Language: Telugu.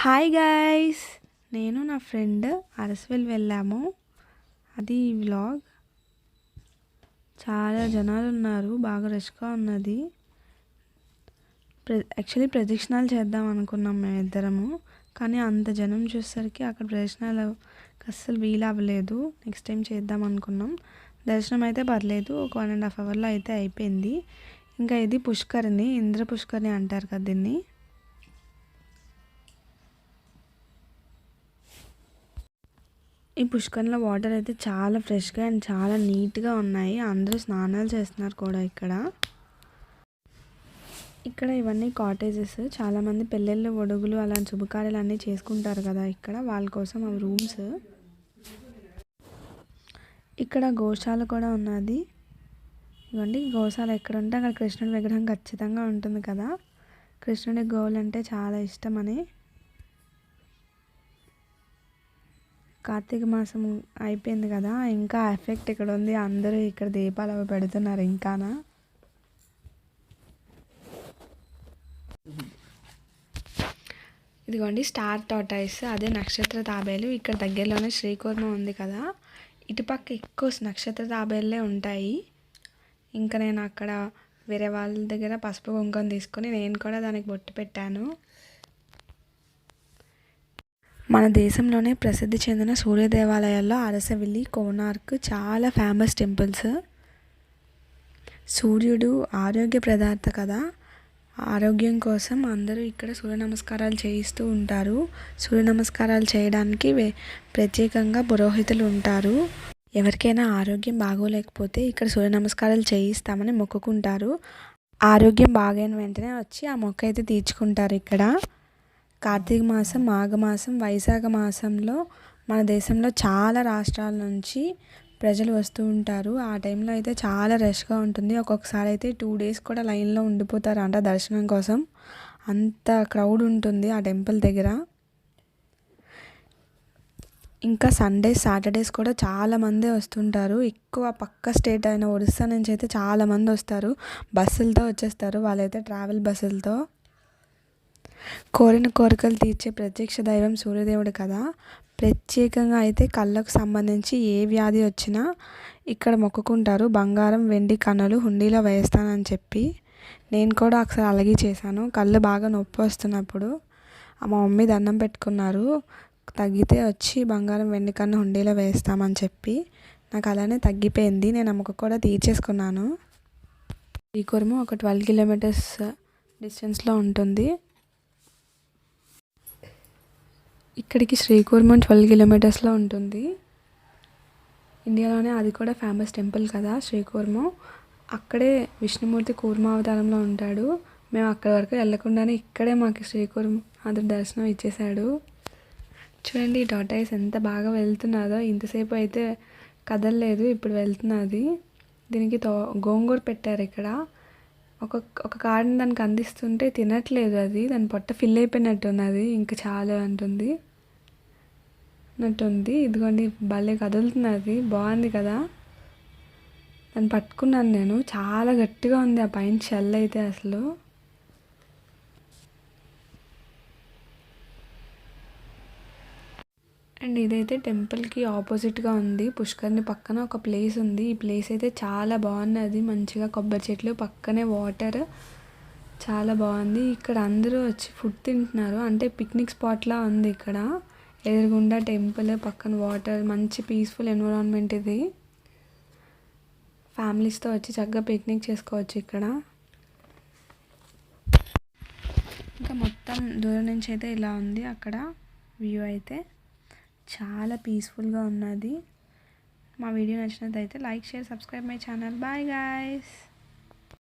హాయ్ గాయ్స్ నేను నా ఫ్రెండ్ అరసవెల్ వెళ్ళాము. అది వ్లాగ్ చాలా జనాలు ఉన్నారు. బాగా రష్గా ఉన్నది. ప్ర యాక్చువల్లీ ప్రదక్షిణాలు చేద్దాం అనుకున్నాం మేము ఇద్దరము కానీ అంత జనం చూసేసరికి అక్కడ ప్రదక్షిణాలు అస్సలు వీలు అవ్వలేదు నెక్స్ట్ టైం చేద్దాం అనుకున్నాం. దర్శనం అయితే పర్లేదు. ఒక వన్ అండ్ హాఫ్ అవర్లో అయితే అయిపోయింది. ఇంకా ఇది పుష్కరిణి ఇంద్ర పుష్కరిణి అంటారు కదా దీన్ని. ఈ పుష్కరంలో వాటర్ అయితే చాలా ఫ్రెష్గా అండ్ చాలా నీట్గా ఉన్నాయి. అందరూ స్నానాలు చేస్తున్నారు కూడా ఇక్కడ. ఇక్కడ ఇవన్నీ కాటేజెస్. చాలామంది పెళ్ళిళ్ళు ఒడుగులు అలాంటి శుభకార్యాలు అన్నీ చేసుకుంటారు కదా ఇక్కడ వాళ్ళ కోసం అవి రూమ్స్. ఇక్కడ గోశాల కూడా ఉన్నది. ఇవ్వండి గోశాల ఎక్కడ ఉంటే అక్కడ కృష్ణుడి విగ్రహం ఖచ్చితంగా ఉంటుంది కదా. కృష్ణుడి గోవులు అంటే చాలా ఇష్టం అని కార్తీక మాసం అయిపోయింది కదా ఇంకా ఎఫెక్ట్ ఇక్కడ ఉంది. అందరూ ఇక్కడ దీపాలు అవి పెడుతున్నారు ఇంకానా. ఇదిగోండి స్టార్ టాటాయిస్ అదే నక్షత్ర తాబేలు. ఇక్కడ దగ్గరలోనే శ్రీకూర్మ ఉంది కదా. ఇటుపక్క ఎక్కువ నక్షత్ర తాబేళ్ళే ఉంటాయి. ఇంకా నేను అక్కడ వేరే వాళ్ళ దగ్గర పసుపు కుంకుమ తీసుకొని నేను కూడా దానికి బొట్టు పెట్టాను. మన దేశంలోనే ప్రసిద్ధి చెందిన సూర్య దేవాలయాల్లో అరసవిల్లి కోనార్క్ చాలా ఫేమస్ టెంపుల్స్ సూర్యుడు ఆరోగ్య ప్రదార్థ కదా. ఆరోగ్యం కోసం అందరూ ఇక్కడ సూర్య నమస్కారాలు చేయిస్తూ ఉంటారు. సూర్య నమస్కారాలు చేయడానికి ప్రత్యేకంగా పురోహితులు ఉంటారు. ఎవరికైనా ఆరోగ్యం బాగోలేకపోతే ఇక్కడ సూర్య నమస్కారాలు చేయిస్తామని మొక్కుకుంటారు. ఆరోగ్యం బాగైన వెంటనే వచ్చి ఆ మొక్క అయితే తీర్చుకుంటారు ఇక్కడ. కార్తీక మాసం మాఘమాసం వైశాఖ మాసంలో మన దేశంలో చాలా రాష్ట్రాల నుంచి ప్రజలు వస్తూ ఉంటారు. ఆ టైంలో అయితే చాలా రష్గా ఉంటుంది. ఒక్కొక్కసారి అయితే టూ డేస్ కూడా లైన్లో ఉండిపోతారు అంట దర్శనం కోసం. అంత క్రౌడ్ ఉంటుంది ఆ టెంపుల్ దగ్గర. ఇంకా సండేస్ సాటర్డేస్ కూడా చాలామంది వస్తుంటారు. ఎక్కువ పక్క స్టేట్ అయిన ఒరిస్సా నుంచి అయితే చాలామంది వస్తారు. బస్సులతో వచ్చేస్తారు. వాళ్ళైతే ట్రావెల్ బస్సులతో. కోరిన కోరికలు తీర్చే ప్రత్యక్ష దైవం సూర్యదేవుడు కదా. ప్రత్యేకంగా అయితే కళ్ళకు సంబంధించి ఏ వ్యాధి వచ్చినా ఇక్కడ మొక్కుకుంటారు. బంగారం వెండి కన్నులు హుండీలో వేస్తానని చెప్పి. నేను కూడా ఒకసారి అలాగే చేశాను. కళ్ళు బాగా నొప్పి వస్తున్నప్పుడు మా మమ్మీ దండం పెట్టుకున్నారు. తగ్గితే వచ్చి బంగారం వెండి కన్ను హుండీలో వేస్తామని చెప్పి. నాకు అలానే తగ్గిపోయింది. నేను అమ్మకు కూడా తీర్చేసుకున్నాను. శ్రీకూర్మ ఒక ట్వెల్వ్ కిలోమీటర్స్ డిస్టెన్స్లో ఉంటుంది. ఇక్కడికి శ్రీకూర్మం ట్వెల్వ్ కిలోమీటర్స్లో ఉంటుంది. ఇండియాలోనే అది కూడా ఫేమస్ టెంపుల్ కదా శ్రీకూర్మం. అక్కడే విష్ణుమూర్తి కూర్మావతారంలో ఉంటాడు. మేము అక్కడి వరకు వెళ్ళకుండానే ఇక్కడే మాకు శ్రీకూర్మ అతడు దర్శనం ఇచ్చేశాడు. చూడండి ఈ టాటాయిస్ ఎంత బాగా వెళ్తున్నదో. ఇంతసేపు అయితే కదలలేదు ఇప్పుడు వెళ్తున్నది. దీనికి తో గోంగూర పెట్టారు ఇక్కడ. ఒక ఒక కార్డుని దానికి అందిస్తుంటే తినట్లేదు అది. దాని పొట్ట ఫిల్ అయిపోయినట్టు ఉన్నది ఇంకా చాలా అంటుంది. అన్నట్టుంది ఇదిగోండి భలే కదులుతున్నది. బాగుంది కదా? దాన్ని పట్టుకున్నాను నేను. చాలా గట్టిగా ఉంది ఆ పైన షెల్ అయితే అసలు. అండ్ ఇదైతే టెంపుల్కి ఆపోజిట్గా ఉంది. పుష్కర్ని పక్కన ఒక ప్లేస్ ఉంది. ఈ ప్లేస్ అయితే చాలా బాగున్నది. మంచిగా కొబ్బరి చెట్లు పక్కనే వాటర్. చాలా బాగుంది. ఇక్కడ అందరూ వచ్చి ఫుడ్ తింటున్నారు. అంటే పిక్నిక్ స్పాట్లా ఉంది ఇక్కడ. ఎదురుగుండా టెంపుల్ పక్కన వాటర్. మంచి పీస్ఫుల్ ఎన్విరాన్మెంట్ ఇది. ఫ్యామిలీస్తో వచ్చి చక్కగా పిక్నిక్ చేసుకోవచ్చు ఇక్కడ. ఇంకా మొత్తం దూరం నుంచి అయితే ఇలా ఉంది. అక్కడ వ్యూ అయితే. చాలా పీస్ఫుల్గా ఉన్నది. మా వీడియో నచ్చినట్లయితే like share subscribe my channel bye guys